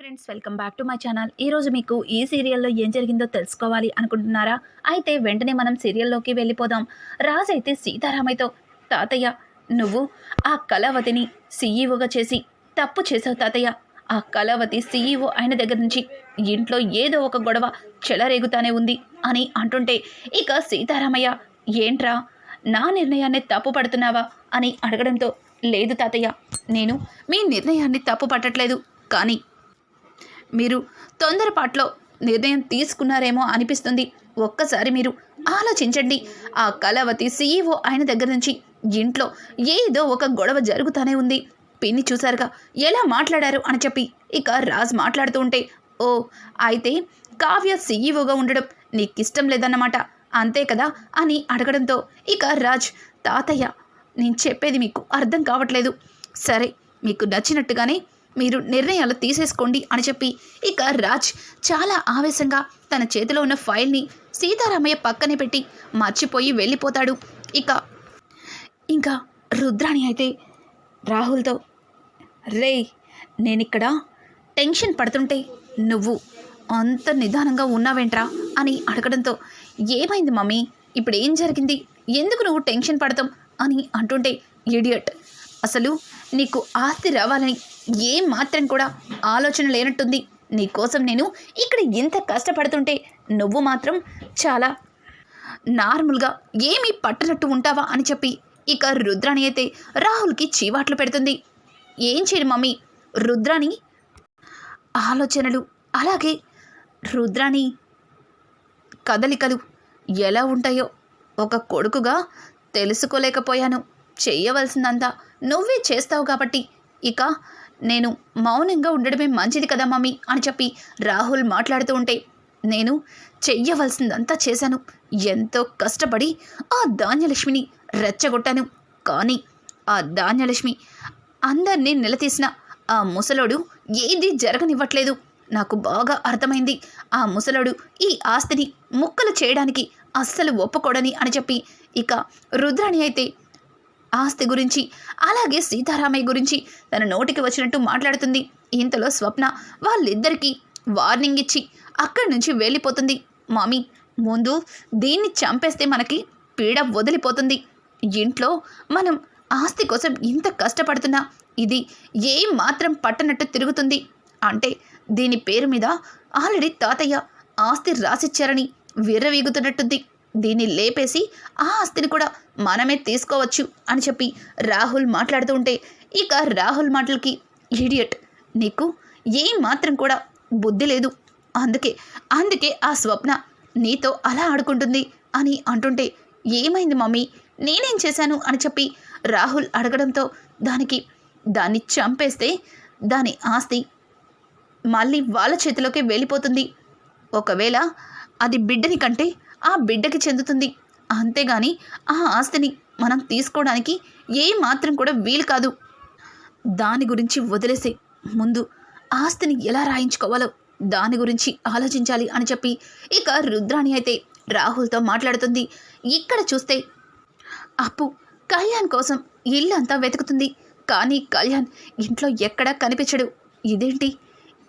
Friends welcome back to my channel. ఈరోజు మీకు ఈ సీరియల్లో ఏం జరిగిందో తెలుసుకోవాలి అనుకుంటున్నారా? అయితే వెంటనే మనం సీరియల్లోకి వెళ్ళిపోదాం. రాజు అయితే సీతారామయ్యతో తాతయ్య నువ్వు ఆ కళావతిని సీఈఓగా చేసి తప్పు చేసావు తాతయ్య. ఆ కళావతి సీఈఓ అయిన దగ్గర నుంచి ఇంట్లో ఏదో ఒక గొడవ చెలరేగుతానే ఉంది అని అంటుంటే ఇక సీతారామయ్య ఏంట్రా? నా నిర్ణయాన్ని తప్పు పడుతున్నావా? అని అడగడంతో లేదు తాతయ్య నేను మీ నిర్ణయాన్ని తప్పు పట్టట్లేదు. కానీ మీరు తొందరపాట్లో నిర్ణయం తీసుకున్నారేమో అనిపిస్తుంది. ఒక్కసారి మీరు ఆలోచించండి. ఆ కళావతి సీఈఓ ఆయన దగ్గర నుంచి ఇంట్లో ఏదో ఒక గొడవ జరుగుతూనే ఉంది. పిన్ని చూశారుగా ఎలా మాట్లాడారు అని చెప్పి ఇక రాజ్ మాట్లాడుతూ ఉంటే ఓ అయితే కావ్య సీఈఓగా ఉండడం నీకు ఇష్టం లేదన్నమాట. అంతే కదా అని అడగడంతో ఇక రాజ్ తాతయ్య నేను చెప్పేది మీకు అర్థం కావట్లేదు. సరే మీకు నచ్చినట్టుగానే మీరు నిర్ణయాలు తీసేసుకోండి అని చెప్పి ఇక రాజ్ చాలా ఆవేశంగా తన చేతిలో ఉన్న ఫైల్ని సీతారామయ్య పక్కనే పెట్టి మర్చిపోయి వెళ్ళిపోతాడు. ఇక ఇంకా రుద్రాణి అయితే రాహుల్తో రే నేనిక్కడ టెన్షన్ పడుతుంటే నువ్వు అంత నిదానంగా ఉన్నావేంట్రా? అని అడగడంతో ఏమైంది మమ్మీ? ఇప్పుడు ఏం జరిగింది? ఎందుకు నువ్వు టెన్షన్ పడతాం అని అంటుంటే ఇడియట్ అసలు నీకు ఆస్తి రావాలని ఏం మాత్రం కూడా ఆలోచన లేనట్టుంది. నీకోసం నేను ఇక్కడ ఎంత కష్టపడుతుంటే నువ్వు మాత్రం చాలా నార్మల్గా ఏమీ పట్టనట్టు ఉంటావా అని చెప్పి ఇక రుద్రాణి అయితే రాహుల్కి చీవాట్లు పెడుతుంది. ఏం చేయను మమ్మీ? రుద్రాణి ఆలోచనలు. అలాగే రుద్రాణి కదలికలు ఎలా ఉంటాయో ఒక కొడుకుగా తెలుసుకోలేకపోయాను. చేయవలసిందంతా నువ్వే చేస్తావు కాబట్టి. ఇక నేను మౌనంగా ఉండడమే మంచిది కదా మమ్మీ అని చెప్పి రాహుల్ మాట్లాడుతూ ఉంటే నేను చెయ్యవలసిందంతా చేశాను. ఎంతో కష్టపడి ఆ ధాన్యలక్ష్మిని రెచ్చగొట్టాను. కానీ ఆ ధాన్యలక్ష్మి అందరినీ నిలదీసిన ఆ ముసలోడు ఏది జరగనివ్వట్లేదు. నాకు బాగా అర్థమైంది. ఆ ముసలోడు ఈ ఆస్తిని ముక్కలు చేయడానికి అస్సలు ఒప్పుకోడని అని చెప్పి ఇక రుద్రాణి అయితే ఆస్తి గురించి అలాగే సీతారామయ్య గురించి తన నోటికి వచ్చినట్టు మాట్లాడుతుంది. ఇంతలో స్వప్న వాళ్ళిద్దరికీ వార్నింగ్ ఇచ్చి అక్కడి నుంచి వెళ్ళిపోతుంది. మామీ ముందు దీన్ని చంపేస్తే మనకి పీడ వదిలిపోతుంది. ఇంట్లో మనం ఆస్తి కోసం ఇంత కష్టపడుతున్నా ఇది ఏ మాత్రం పట్టనట్టు తిరుగుతుంది. అంటే దీని పేరు మీద ఆల్రెడీ తాతయ్య ఆస్తి రాసిచ్చారని విర్రవీగుతున్నట్టుంది. దీన్ని లేపేసి ఆ ఆస్తిని కూడా మనమే తీసుకోవచ్చు అని చెప్పి రాహుల్ మాట్లాడుతూ ఉంటే ఇక రాహుల్ మాటలకి ఈడియట్ నీకు ఏం మాత్రం కూడా బుద్ధి లేదు. అందుకే అందుకే ఆ స్వప్న నీతో అలా ఆడుకుంటుంది అని అంటుంటే ఏమైంది మమ్మీ? నేనేం చేశాను? అని చెప్పి రాహుల్ అడగడంతో దానికి దాన్ని చంపేస్తే దాని ఆస్తి మళ్ళీ వాళ్ళ చేతిలోకి వెళ్ళిపోతుంది. ఒకవేళ అది బిడ్డని కంటే ఆ బిడ్డకి చెందుతుంది. అంతేగాని ఆ ఆస్తిని మనం తీసుకోవడానికి ఏ మాత్రం కూడా వీలు కాదు. దాని గురించి వదిలేసే ముందు ఆస్తిని ఎలా రాయించుకోవాలో దాని గురించి ఆలోచించాలి అని చెప్పి ఇక రుద్రాణి అయితే రాహుల్తో మాట్లాడుతుంది. ఇక్కడ చూస్తే అప్పు కళ్యాణ్ కోసం ఇల్లంతా వెతుకుతుంది. కానీ కళ్యాణ్ ఇంట్లో ఎక్కడా కనిపించడు. ఇదేంటి?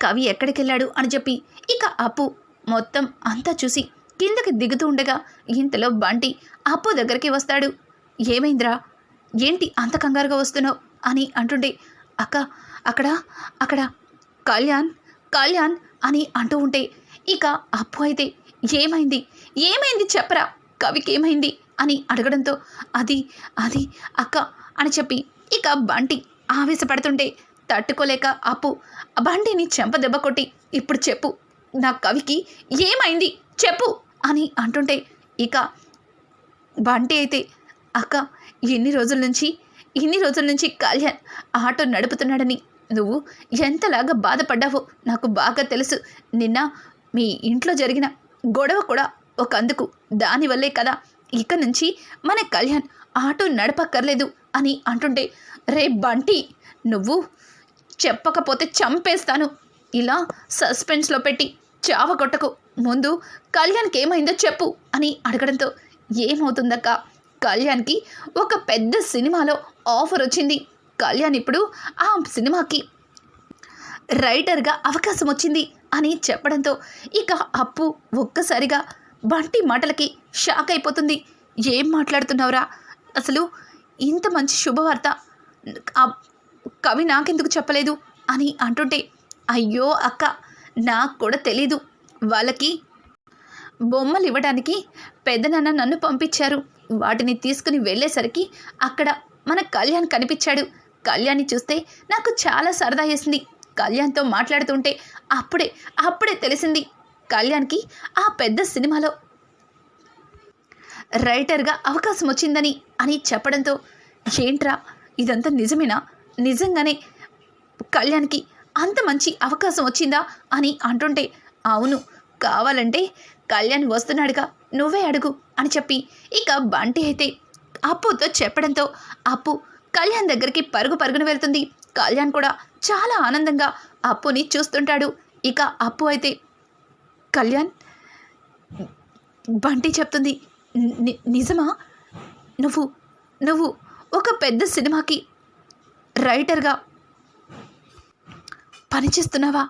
కవి ఎక్కడికి వెళ్ళాడు అని చెప్పి ఇక అప్పు మొత్తం అంతా చూసి కిందకి దిగుతూ ఉండగా ఇంతలో బంటి అప్పు దగ్గరికి వస్తాడు. ఏమైందిరా? ఏంటి అంత కంగారుగా వస్తున్నావు? అని అంటుండే అక్క అక్కడ అక్కడ కళ్యాణ్ కళ్యాణ్ అని అంటూ ఉంటే ఇక అప్పు అయితే ఏమైంది? ఏమైంది చెప్పరా? కవికి ఏమైంది అని అడగడంతో అది అది అక్క అని చెప్పి ఇక బంటి ఆవేశపడుతుంటే తట్టుకోలేక అప్పు బండిని చెంప దెబ్బ కొట్టి ఇప్పుడు చెప్పు నా కవికి ఏమైంది? చెప్పు! అని అంటుంటే ఇక బంటి అయితే అక్క ఎన్ని రోజుల నుంచి ఇన్ని రోజుల నుంచి కళ్యాణ్ ఆటో నడుపుతున్నాడని. నువ్వు ఎంతలాగా బాధపడ్డావో నాకు బాగా తెలుసు. నిన్న మీ ఇంట్లో జరిగిన గొడవ కూడా ఒక అందుకు దానివల్లే కదా ఇక నుంచి మన కళ్యాణ్ ఆటో నడపక్కర్లేదు అని అంటుంటే రే బంటి నువ్వు చెప్పకపోతే చంపేస్తాను. ఇలా సస్పెన్స్లో పెట్టి చావ కొట్టకు. ముందు కళ్యాణ్కి ఏమైందో చెప్పు అని అడగడంతో ఏమవుతుందక్క? కళ్యాణ్కి ఒక పెద్ద సినిమాలో ఆఫర్ వచ్చింది కళ్యాణ్ ఇప్పుడు ఆ సినిమాకి రైటర్గా అవకాశం వచ్చింది అని చెప్పడంతో ఇక అప్పు ఒక్కసారిగా బంటి మాటలకి షాక్ అయిపోతుంది ఏం మాట్లాడుతున్నావురా? అసలు ఇంత మంచి శుభవార్త కవి నాకెందుకు చెప్పలేదు? అని అంటుంటే అయ్యో అక్క నాకు కూడా తెలీదు. వాళ్ళకి బొమ్మలు ఇవ్వడానికి పెద్దనాన్న నన్ను పంపించారు. వాటిని తీసుకుని వెళ్ళేసరికి అక్కడ మన కళ్యాణ్ కనిపించాడు. కళ్యాణ్ని చూస్తే నాకు చాలా సరదా వేసింది. కళ్యాణ్తో మాట్లాడుతుంటే అప్పుడే అప్పుడే తెలిసింది కళ్యాణ్కి ఆ పెద్ద సినిమాలో రైటర్గా అవకాశం వచ్చిందని అని చెప్పడంతో ఏంట్రా ఇదంతా నిజమేనా? నిజంగానే కళ్యాణ్కి అంత మంచి అవకాశం వచ్చిందా అని అంటుంటే అవును కావాలంటే కళ్యాణ్ వస్తున్నాడుగా నువ్వే అడుగు అని చెప్పి ఇక బంటి అయితే అప్పుతో చెప్పడంతో అప్పు కళ్యాణ్ దగ్గరికి పరుగు పరుగున వెళ్తుంది. కళ్యాణ్ కూడా చాలా ఆనందంగా అప్పుని చూస్తుంటాడు. ఇక అప్పు అయితే కళ్యాణ్ బంటి చెప్తుంది "ని- నిజమా? నువ్వు నువ్వు ఒక పెద్ద సినిమాకి రైటర్గా పనిచేస్తున్నావా?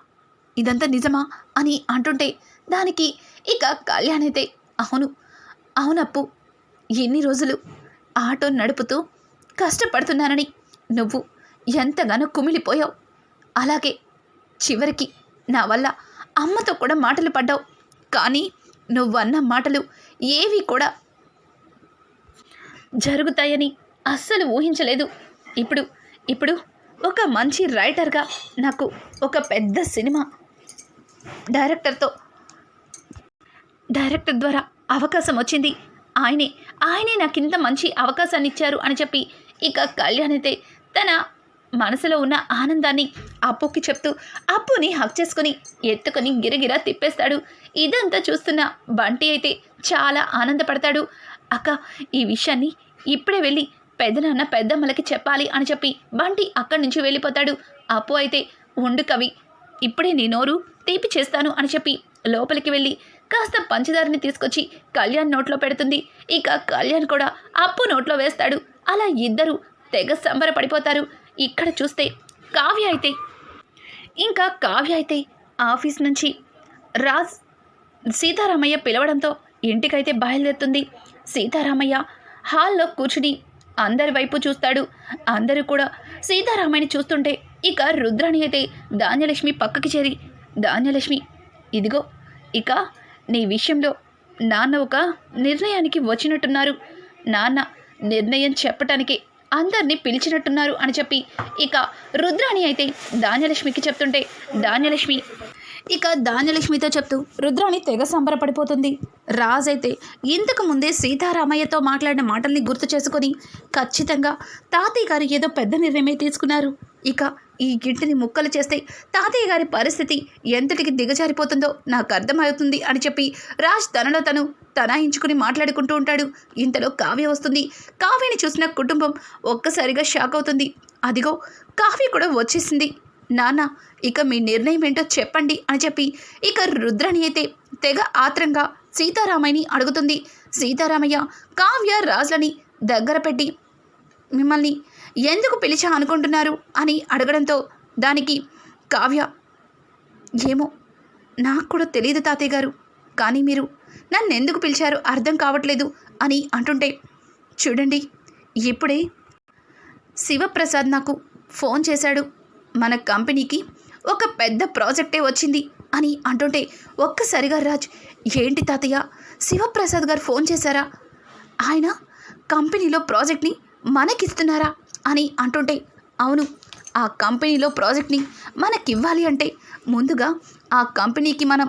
ఇదంతా నిజమా? అని అంటుంటే దానికి ఇక కళ్యాణ్ అయితే అవును అవునప్పు ఎన్ని రోజులు ఆటో నడుపుతూ కష్టపడుతున్నానని నువ్వు ఎంతగానో కుమిలిపోయావు. అలాగే చివరికి నా వల్ల అమ్మతో కూడా మాటలు పడ్డావు. కానీ నువ్వన్న మాటలు ఏవి కూడా జరుగుతాయని అస్సలు ఊహించలేదు. ఇప్పుడు ఇప్పుడు ఒక మంచి రైటర్గా నాకు ఒక పెద్ద సినిమా డైరెక్టర్తో డైరెక్టర్ ద్వారా అవకాశం వచ్చింది. ఆయనే ఆయనే నాకు ఇంత మంచి అవకాశాన్ని ఇచ్చారు అని చెప్పి ఇక కళ్యాణ్ అయితే తన మనసులో ఉన్న ఆనందాన్ని అప్పుకి చెప్తూ అప్పుని హక్ చేసుకుని ఎత్తుకొని గిరగిరా తిప్పేస్తాడు. ఇదంతా చూస్తున్న బంటి అయితే చాలా ఆనందపడతాడు. అక్క ఈ విషయాన్ని ఇప్పుడే వెళ్ళి పెద్దనాన్న పెద్దమ్మలకి చెప్పాలి అని చెప్పి బంటి అక్కడి నుంచి వెళ్ళిపోతాడు. అప్పు అయితే ఉండు కవి ఇప్పుడే నీ నోరు తీపి చేస్తాను అని చెప్పి లోపలికి వెళ్ళి కాస్త పంచదారని తీసుకొచ్చి కళ్యాణ్ నోట్లో పెడుతుంది. ఇక కళ్యాణ్ కూడా అప్పు నోట్లో వేస్తాడు. అలా ఇద్దరు తెగ సంబరపడిపోతారు. ఇక్కడ చూస్తే కావ్య అయితే ఇంకా కావ్య అయితే ఆఫీస్ నుంచి రాజ్ సీతారామయ్య పిలవడంతో ఇంటికైతే బయలుదేరుతుంది. సీతారామయ్య హాల్లో కూర్చుని అందరి వైపు చూస్తాడు. అందరూ కూడా సీతారామయ్యని చూస్తుంటే ఇక రుద్రాణి అయితే ధాన్యలక్ష్మి పక్కకి చేరి ధాన్యలక్ష్మి ఇదిగో ఇక నీ విషయంలో నాన్న ఒక నిర్ణయానికి వచ్చినట్టున్నారు. నాన్న నిర్ణయం చెప్పటానికి అందరినీ పిలిచినట్టున్నారు అని చెప్పి ఇక రుద్రాణి అయితే ధాన్యలక్ష్మికి చెప్తుంటే ధాన్యలక్ష్మి ఇక ధాన్యలక్ష్మితో చెప్తూ రుద్రాణి తెగ సంబరపడిపోతుంది. రాజైతే అయితే ఇంతకు ముందే సీతారామయ్యతో మాట్లాడిన మాటల్ని గుర్తు చేసుకొని ఖచ్చితంగా తాతయ్య గారు ఏదో పెద్ద నిర్ణయమే తీసుకున్నారు. ఇక ఈ గింటిని ముక్కలు చేస్తే తాతయ్య గారి పరిస్థితి ఎంతటికి దిగజారిపోతుందో నాకు అర్థమవుతుంది అని చెప్పి రాజ్ తనలో తను తనాయించుకుని మాట్లాడుకుంటూ ఉంటాడు. ఇంతలో కావ్య వస్తుంది. కావ్యని చూసిన కుటుంబం ఒక్కసారిగా షాక్ అవుతుంది. అదిగో కావ్య కూడా వచ్చేసింది. నాన్న ఇక మీ నిర్ణయం ఏంటో చెప్పండి అని చెప్పి ఇక రుద్రని అయితే తెగ ఆత్రంగా సీతారామయ్యని అడుగుతుంది. సీతారామయ్య కావ్య రాజులని దగ్గర పెట్టి మిమ్మల్ని ఎందుకు పిలిచా అనుకుంటున్నారు అని అడగడంతో దానికి కావ్య ఏమో నాకు కూడా తెలియదు తాతయ్య గారు కానీ మీరు నన్ను ఎందుకు పిలిచారు అర్థం కావట్లేదు అని అంటుంటే చూడండి ఇప్పుడే శివప్రసాద్ నాకు ఫోన్ చేశాడు. మన కంపెనీకి ఒక పెద్ద ప్రాజెక్టే వచ్చింది అని అంటుంటే ఒక్కసారిగా రాజ్ ఏంటి తాతయ్య? శివప్రసాద్ గారు ఫోన్ చేశారా? ఆయన కంపెనీలో ప్రాజెక్ట్ని మనకిస్తున్నారా? అని అంటుంటే అవును ఆ కంపెనీలో ప్రాజెక్ట్ని మనకివ్వాలి అంటే ముందుగా ఆ కంపెనీకి మనం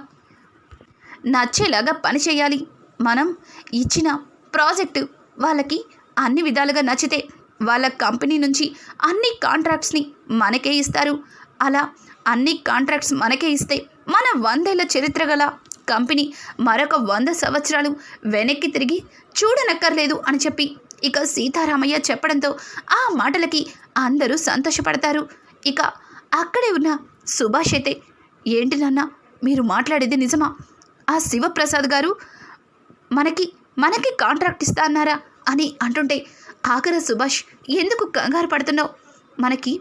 నచ్చేలాగా పని చేయాలి. మనం ఇచ్చిన ప్రాజెక్టు వాళ్ళకి అన్ని విధాలుగా నచ్చితే వాళ్ళ కంపెనీ నుంచి అన్ని కాంట్రాక్ట్స్ని మనకే ఇస్తారు. అలా అన్ని కాంట్రాక్ట్స్ మనకే ఇస్తే మన వందేళ్ళ చరిత్ర గల కంపెనీ మరొక వంద సంవత్సరాలు వెనక్కి తిరిగి చూడనక్కర్లేదు అని చెప్పి ఇక సీతారామయ్య చెప్పడంతో ఆ మాటలకి అందరూ సంతోషపడతారు. ఇక అక్కడే ఉన్న సుభాష్ అయితే ఏంటి నాన్న మీరు మాట్లాడేది నిజమా? ఆ శివప్రసాద్ గారు మనకి మనకి కాంట్రాక్ట్ ఇస్తా అన్నారా? అని అంటుంటే ఆఖర సుభాష్ ఎందుకు కంగారు పడుతున్నావు? మనకి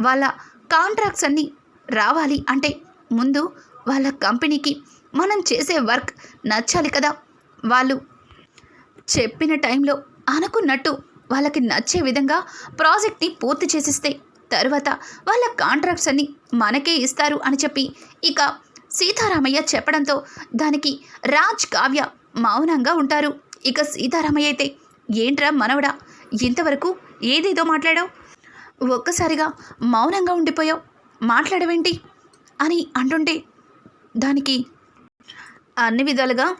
వాళ్ళ కాంట్రాక్ట్స్ అన్నీ రావాలి అంటే ముందు వాళ్ళ కంపెనీకి మనం చేసే వర్క్ నచ్చాలి కదా? వాళ్ళు చెప్పిన టైంలో అనుకున్నట్టు వాళ్ళకి నచ్చే విధంగా ప్రాజెక్ట్ని పూర్తి చేసిస్తే తర్వాత వాళ్ళ కాంట్రాక్ట్స్ అన్ని మనకే ఇస్తారు అని చెప్పి ఇక సీతారామయ్య చెప్పడంతో దానికి రాజ్ కావ్య మౌనంగా ఉంటారు. ఇక సీతారామయ్య అయితే ఏంట్రా మనవడా? ఇంతవరకు ఏదేదో మాట్లాడావు? ఒక్కసారిగా మౌనంగా ఉండిపోయావు. మాట్లాడవేంటి? అని అంటుంటే దానికి అన్ని విధాలుగా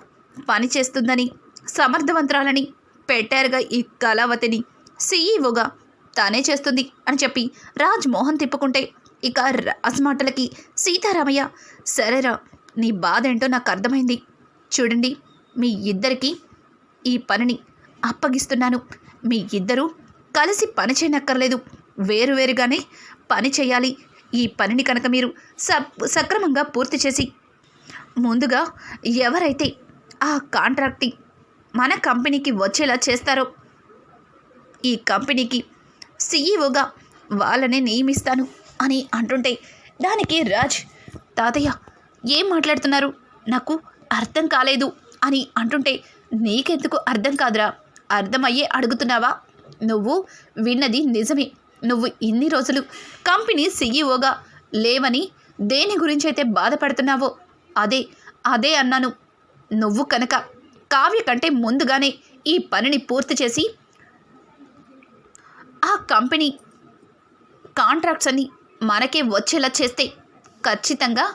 పని చేస్తుందని సమర్థవంతురాలని పెట్టారుగా ఈ కళావతిని. సీఈఓగా తానే చేస్తుంది అని చెప్పి రాజ్ మోహన్ తిప్పుకుంటే ఇక రాజ్ మాటలకి సీతారామయ్య సరేరా నీ బాధ ఏంటో నాకు అర్థమైంది. చూడండి మీ ఇద్దరికీ ఈ పనిని అప్పగిస్తున్నాను. మీ ఇద్దరూ కలిసి పని చేయనక్కర్లేదు. వేరువేరుగానే పని చేయాలి. ఈ పనిని కనుక మీరు స సక్రమంగా పూర్తి చేసి ముందుగా ఎవరైతే ఆ కాంట్రాక్ట్ని మన కంపెనీకి వచ్చేలా చేస్తారో ఈ కంపెనీకి సీఈఓగా వాళ్ళనే నియమిస్తాను అని అంటుంటే దానికి రాజ్ తాతయ్య ఏం మాట్లాడుతున్నారు? నాకు అర్థం కాలేదు అని అంటుంటే నీకెందుకు అర్థం కాదురా? అర్థమయ్యే అడుగుతున్నావా? నువ్వు విన్నది నిజమే. నువ్వు ఇన్ని రోజులు కంపెనీ సీఈఓగా లేవని దేని గురించి అయితే బాధపడుతున్నావో అదే అదే అన్నాను. నువ్వు కనుక కావ్య కంటే ముందుగానే ఈ పనిని పూర్తి చేసి ఆ కంపెనీ కాంట్రాక్ట్స్ అన్ని మనకే వచ్చేలా చేస్తే ఖచ్చితంగా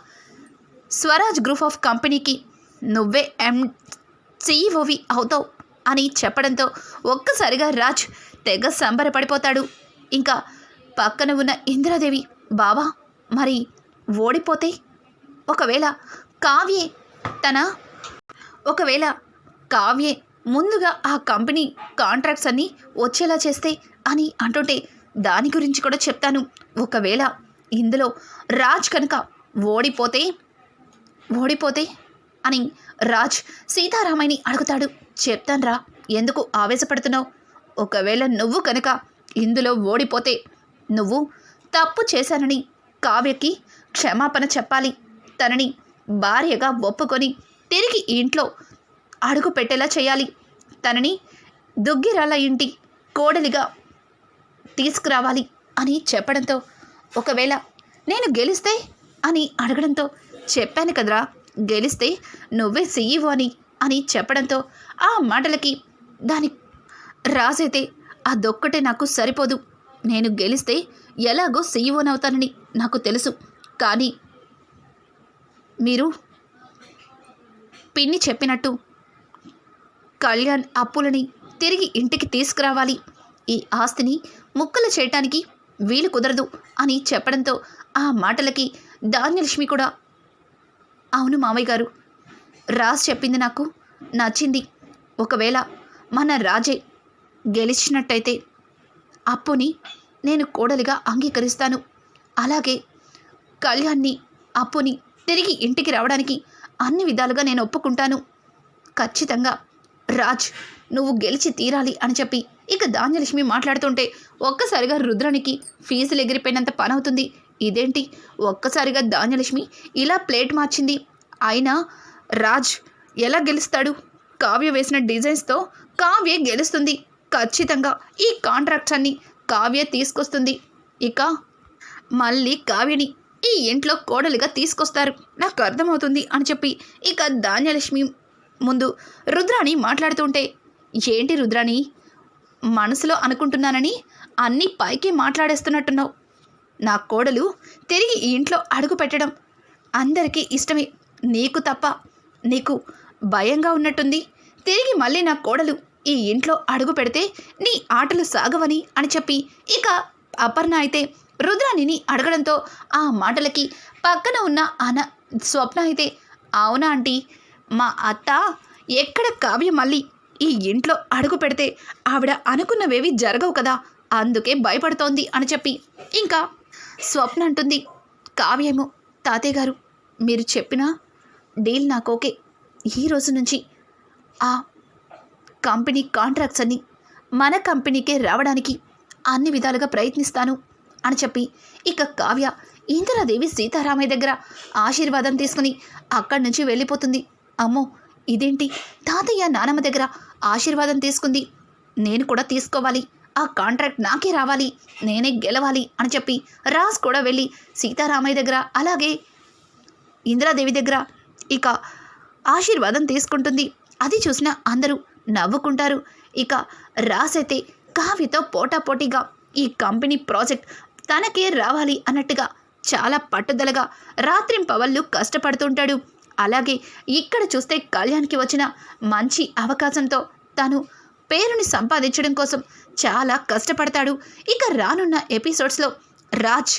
స్వరాజ్ గ్రూప్ ఆఫ్ కంపెనీకి నువ్వే ఎం సీఈఓవి అవుతావు. అని చెప్పడంతో ఒక్కసారిగా రాజ్ తెగ సంబరపడిపోతాడు. ఇంకా పక్కన ఉన్న ఇందిరాదేవి బావా మరి ఓడిపోతే? ఒకవేళ కావ్యే తన ఒకవేళ కావ్యే ముందుగా ఆ కంపెనీ కాంట్రాక్ట్స్ అన్నీ వచ్చేలా చేస్తే అని అంటుంటే దాని గురించి కూడా చెప్తాను. ఒకవేళ ఇందులో రాజ్ కనుక ఓడిపోతే ఓడిపోతే అని రాజ్ సీతారామయ్యని అడుగుతాడు. చెప్తాన్రా ఎందుకు ఆవేశపడుతున్నావు? ఒకవేళ నువ్వు కనుక ఇందులో ఓడిపోతే నువ్వు తప్పు చేశానని కావ్యకి క్షమాపణ చెప్పాలి. తనని భార్యగా ఒప్పుకొని తిరిగి ఇంట్లో అడుగు పెట్టేలా చేయాలి. తనని దుగ్గిరాల ఇంటి కోడలిగా తీసుకురావాలి అని చెప్పడంతో ఒకవేళ నేను గెలిస్తే అని అడగడంతో చెప్పాను కదరా. గెలిస్తే నువ్వే సీఈఓ అని అని చెప్పడంతో ఆ మాటలకి దాని రాజైతే అదొక్కటే నాకు సరిపోదు. నేను గెలిస్తే ఎలాగో సీఈఓనవుతానని నాకు తెలుసు. కానీ మీరు పిన్ని చెప్పినట్టు కళ్యాణ్ అప్పులని తిరిగి ఇంటికి తీసుకురావాలి. ఈ ఆస్తిని ముక్కలు చేయటానికి వీలు కుదరదు అని చెప్పడంతో ఆ మాటలకి ధాన్యలక్ష్మి కూడా అవును మామయ్య గారు. రాజ్ చెప్పింది నాకు నచ్చింది. ఒకవేళ మన రాజే గెలిచినట్టయితే అప్పుని నేను కోడలిగా అంగీకరిస్తాను. అలాగే కళ్యాణ్ని అప్పుని తిరిగి ఇంటికి రావడానికి అన్ని విధాలుగా నేను ఒప్పుకుంటాను. ఖచ్చితంగా రాజ్ నువ్వు గెలిచి తీరాలి అని చెప్పి ఇక ధాన్యలక్ష్మి మాట్లాడుతుంటే ఒక్కసారిగా రుద్రానికి ఫీజులు ఎగిరిపోయినంత పని అవుతుంది ఇదేంటి? ఒక్కసారిగా ధాన్యలక్ష్మి ఇలా ప్లేట్ మార్చింది. అయినా రాజ్ ఎలా గెలుస్తాడు? కావ్య వేసిన డిజైన్స్తో కావ్య గెలుస్తుంది. ఖచ్చితంగా ఈ కాంట్రాక్ట్స్ అన్ని కావ్య తీసుకొస్తుంది. ఇక మళ్ళీ కావ్యని ఈ ఇంట్లో కోడలిగా తీసుకొస్తారు. నాకు అర్థమవుతుంది అని చెప్పి ఇక ధాన్యలక్ష్మి ముందు రుద్రాణి మాట్లాడుతుంటే ఏంటి రుద్రాణి? మనసులో అనుకుంటున్నానని అన్నీ పైకి మాట్లాడేస్తున్నట్టున్నావు. నా కోడలు తిరిగి ఈ ఇంట్లో అడుగు పెట్టడం అందరికీ ఇష్టమే. నీకు తప్ప నీకు భయంగా ఉన్నట్టుంది. తిరిగి మళ్ళీ నా కోడలు ఈ ఇంట్లో అడుగు పెడితే నీ ఆటలు సాగవని అని చెప్పి ఇక అపర్ణ అయితే రుద్రాణిని అడగడంతో ఆ మాటలకి పక్కన ఉన్న అన స్వప్న అయితే అవునా ఆంటీ మా అత్త ఎక్కడ కావ్య మళ్ళీ ఈ ఇంట్లో అడుగు పెడితే ఆవిడ అనుకున్నవేవి జరగవు కదా అందుకే భయపడుతోంది అని చెప్పి ఇంకా స్వప్న అంటుంది కావ్యేమో తాతయ్య గారు మీరు చెప్పిన డీల్ నాకు ఓకే. ఈ రోజు నుంచి ఆ కంపెనీ కాంట్రాక్ట్స్ అన్ని మన కంపెనీకే రావడానికి అన్ని విధాలుగా ప్రయత్నిస్తాను అని చెప్పి ఇక కావ్య ఇందిరాదేవి సీతారామయ్య దగ్గర ఆశీర్వాదం తీసుకుని అక్కడి నుంచి వెళ్ళిపోతుంది. అమ్మో ఇదేంటి? తాతయ్య నానమ్మ దగ్గర ఆశీర్వాదం తీసుకుంది. నేను కూడా తీసుకోవాలి. ఆ కాంట్రాక్ట్ నాకే రావాలి నేనే గెలవాలి అని చెప్పి రాజ్ కూడా వెళ్ళి సీతారామయ్య దగ్గర అలాగే ఇందిరాదేవి దగ్గర ఇక ఆశీర్వాదం తీసుకుంటుంది. అది చూసిన అందరూ నవ్వుకుంటారు. ఇక రాస్ అయితే కావ్యతో పోటాపోటీగా ఈ కంపెనీ ప్రాజెక్ట్ తనకే రావాలి అన్నట్టుగా చాలా పట్టుదలగా రాత్రింపవళ్ళు కష్టపడుతుంటాడు. అలాగే ఇక్కడ చూస్తే కళ్యాణ్కి వచ్చిన మంచి అవకాశంతో తను పేరుని సంపాదించడం కోసం చాలా కష్టపడతాడు. ఇక రానున్న ఎపిసోడ్స్లో రాజ్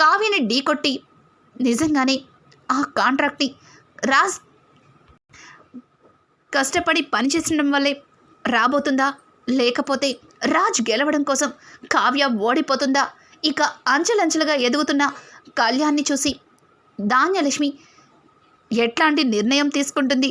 కావ్యని ఢీకొట్టి నిజంగానే ఆ కాంట్రాక్ట్ని రాజ్ కష్టపడి పనిచేసడం వల్లే రాబోతుందా? లేకపోతే రాజ్ గెలవడం కోసం కావ్య ఓడిపోతుందా? ఇక అంచెలంచెలుగా ఎదుగుతున్న కళ్యాణ్ని చూసి ధాన్యలక్ష్మి ఎట్లాంటి నిర్ణయం తీసుకుంటుంది?